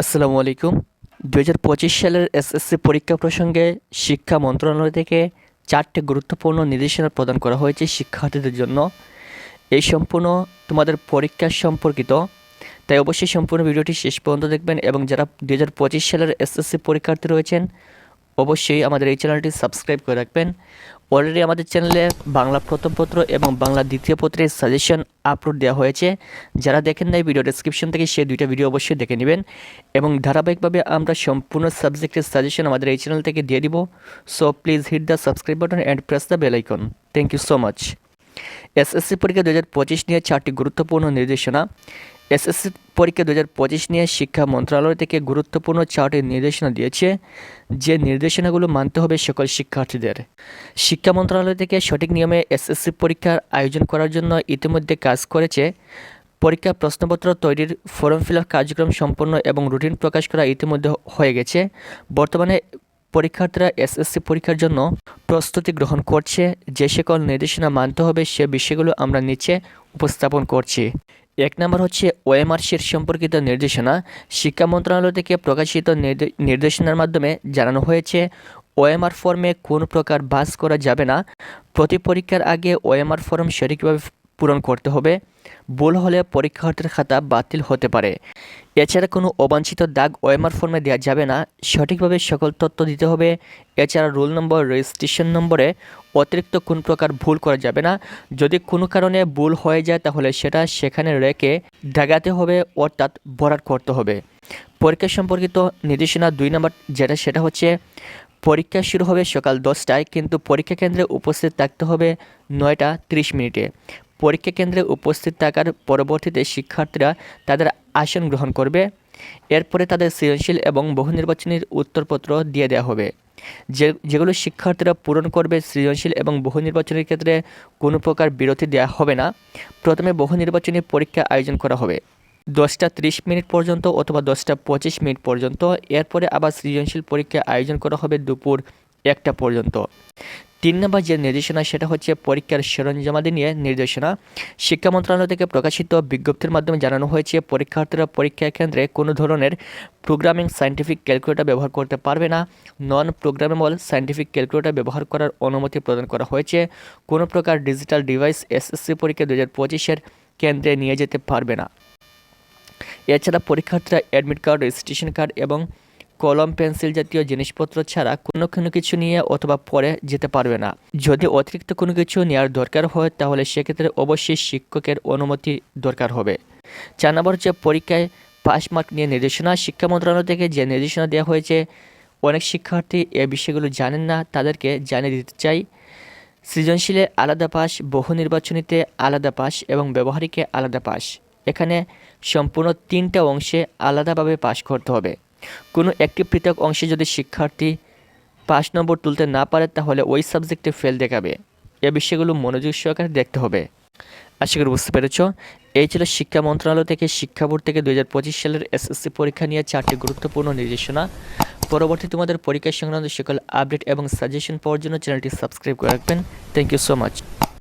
আসসালামু আলাইকুম। দু পঁচিশ সালের এসএসসি পরীক্ষা প্রসঙ্গে শিক্ষা মন্ত্রণালয় থেকে চারটি গুরুত্বপূর্ণ নির্দেশনা প্রদান করা হয়েছে শিক্ষার্থীদের জন্য। এই সম্পূর্ণ তোমাদের পরীক্ষা সম্পর্কিত। তাই অবশ্যই সম্পূর্ণ ভিডিওটি শেষ পর্যন্ত দেখবেন এবং যারা দু হাজার পঁচিশ সালের এসএসসি পরীক্ষার্থী রয়েছেন, অবশ্যই আমাদের এই চ্যানেলটি সাবস্ক্রাইব করে রাখবেন। অলরেডি আমাদের চ্যানেলে বাংলা প্রথম পত্র এবং বাংলা দ্বিতীয় পত্রের সাজেশন আপলোড দেওয়া হয়েছে। যারা দেখেন নাই ভিডিও ডেসক্রিপশন থেকে সেই দুইটা ভিডিও অবশ্যই দেখে নেবেন। এবং ধারাবাহিকভাবে আমরা সম্পূর্ণ সাবজেক্টের সাজেশন আমাদের এই চ্যানেল থেকে দিয়ে দিব। So please hit the subscribe button and press the bell icon thank you so much SSC পরীক্ষা দু হাজার পঁচিশ নিয়ে চারটি গুরুত্বপূর্ণ নির্দেশনা। এসএসসি পরীক্ষা দু পঁচিশ নিয়ে শিক্ষা মন্ত্রণালয় থেকে গুরুত্বপূর্ণ চারটি নির্দেশনা দিয়েছে। যে নির্দেশনাগুলো মানতে হবে সকল শিক্ষার্থীদের। শিক্ষা মন্ত্রণালয় থেকে সঠিক নিয়মে এসএসসি পরীক্ষার আয়োজন করার জন্য ইতিমধ্যে কাজ করেছে। পরীক্ষা প্রশ্নপত্র তৈরির ফর্ম ফিল কার্যক্রম সম্পন্ন এবং রুটিন প্রকাশ করা ইতিমধ্যে হয়ে গেছে। বর্তমানে পরীক্ষার্থীরা এসএসসি পরীক্ষার জন্য প্রস্তুতি গ্রহণ করছে। যে সকল নির্দেশনা মানতে হবে সে বিষয়গুলো আমরা নিচে উপস্থাপন করছি। এক নম্বর হচ্ছে ওএমআর শিট সম্পর্কিত নির্দেশনা। শিক্ষা মন্ত্রণালয় থেকে প্রকাশিত নির্দে- নির্দেশনার মাধ্যমে জানানো হয়েছে, ওএমআর ফর্মে কোনো প্রকার বাস করা যাবে না। প্রতি পরীক্ষার আগে ওএমআর ফর্ম সঠিকভাবে পূরণ করতে হবে। ভুল হলে পরীক্ষার্থীর খাতা বাতিল হতে পারে। এছাড়া কোনো অবাঞ্ছিত দাগ ওএমআর ফর্মে দেওয়া যাবে না। সঠিকভাবে সকল তথ্য দিতে হবে। এছাড়া রোল নম্বর, রেজিস্ট্রেশন নম্বরে অতিরিক্ত কোন প্রকার ভুল করা যাবে না। যদি কোনো কারণে ভুল হয়ে যায়, তাহলে সেটা সেখানে রেখে দাগাতে হবে, অর্থাৎ ভরাট করতে হবে। পরীক্ষা সম্পর্কিত নির্দেশনা দুই নম্বর, যেটা সেটা হচ্ছে, পরীক্ষা শুরু হবে সকাল দশটায়, কিন্তু পরীক্ষা কেন্দ্রে উপস্থিত থাকতে হবে নয়টা ত্রিশ মিনিটে। পরীক্ষা কেন্দ্রে উপস্থিত থাকার পরবর্তীতে শিক্ষার্থীরা তাদের আসন গ্রহণ করবে। এরপরে তাদের সৃজনশীল এবং বহু নির্বাচনীর উত্তরপত্র দিয়ে দেওয়া হবে। যে, যেগুলো শিক্ষার্থীরা পূরণ করবে সৃজনশীল এবং বহু নির্বাচনের ক্ষেত্রে কোনো প্রকার বিরতি দেওয়া হবে না। প্রথমে বহু নির্বাচনী পরীক্ষা আয়োজন করা হবে। দশটা ত্রিশ মিনিট পর্যন্ত অথবা দশটা পঁচিশ মিনিট পর্যন্ত। এরপরে আবার সৃজনশীল পরীক্ষা আয়োজন করা হবে দুপুর একটা পর্যন্ত। তিন নম্বর যে নির্দেশনা, সেটা হচ্ছে পরীক্ষার সরঞ্জামাদি নিয়ে নির্দেশনা। শিক্ষা মন্ত্রণালয় থেকে প্রকাশিত বিজ্ঞপ্তির মাধ্যমে জানানো হয়েছে, পরীক্ষার্থীরা পরীক্ষা কেন্দ্রে কোনো ধরনের প্রোগ্রামিং সায়েন্টিফিক ক্যালকুলেটর ব্যবহার করতে পারবে না। নন প্রোগ্রামেবল সায়েন্টিফিক ক্যালকুলেটর ব্যবহার করার অনুমতি প্রদান করা হয়েছে। কোনো প্রকার ডিজিটাল ডিভাইস এসএসসি পরীক্ষা দু হাজার পঁচিশের কেন্দ্রে নিয়ে যেতে পারবে না। এছাড়া পরীক্ষার্থীরা অ্যাডমিট কার্ড রেজিস্ট্রেশন কার্ড এবং কলম, পেন্সিল জাতীয় জিনিসপত্র ছাড়া কোনো কোনো কিছু নিয়ে অথবা পরে যেতে পারবে না। যদি অতিরিক্ত কোনো কিছু নেওয়ার দরকার হয়, তাহলে সেক্ষেত্রে অবশ্যই শিক্ষকের অনুমতি দরকার হবে। চার নম্বর হচ্ছে পরীক্ষায় পাস মার্ক নিয়ে নির্দেশনা। শিক্ষা মন্ত্রণালয় থেকে যে নির্দেশনা দেওয়া হয়েছে, অনেক শিক্ষার্থী এ বিষয়গুলো জানেন না, তাদেরকে জানিয়ে দিতে চাই। সৃজনশীলে আলাদা পাস বহু নির্বাচনীতে আলাদা পাস এবং ব্যবহারিকে আলাদা পাস এখানে সম্পূর্ণ তিনটা অংশে আলাদাভাবে পাশ করতে হবে। কোনো একটি পৃথক অংশে যদি শিক্ষার্থী পাঁচ নম্বর তুলতে না পারে, তাহলে ওই সাবজেক্টে ফেল দেখাবে। এ বিষয়গুলো মনোযোগ সহকারে দেখতে হবে। আশা করি বুঝতে পেরেছ। এই ছিল শিক্ষা মন্ত্রণালয় থেকে শিক্ষা বোর্ড থেকে দু হাজার পঁচিশ সালের এসএসসি পরীক্ষা নিয়ে চারটি গুরুত্বপূর্ণ নির্দেশনা। পরবর্তী তোমাদের পরীক্ষা সংক্রান্ত সকল আপডেট এবং সাজেশন পাওয়ার জন্য চ্যানেলটি সাবস্ক্রাইব করে রাখবেন। Thank you so much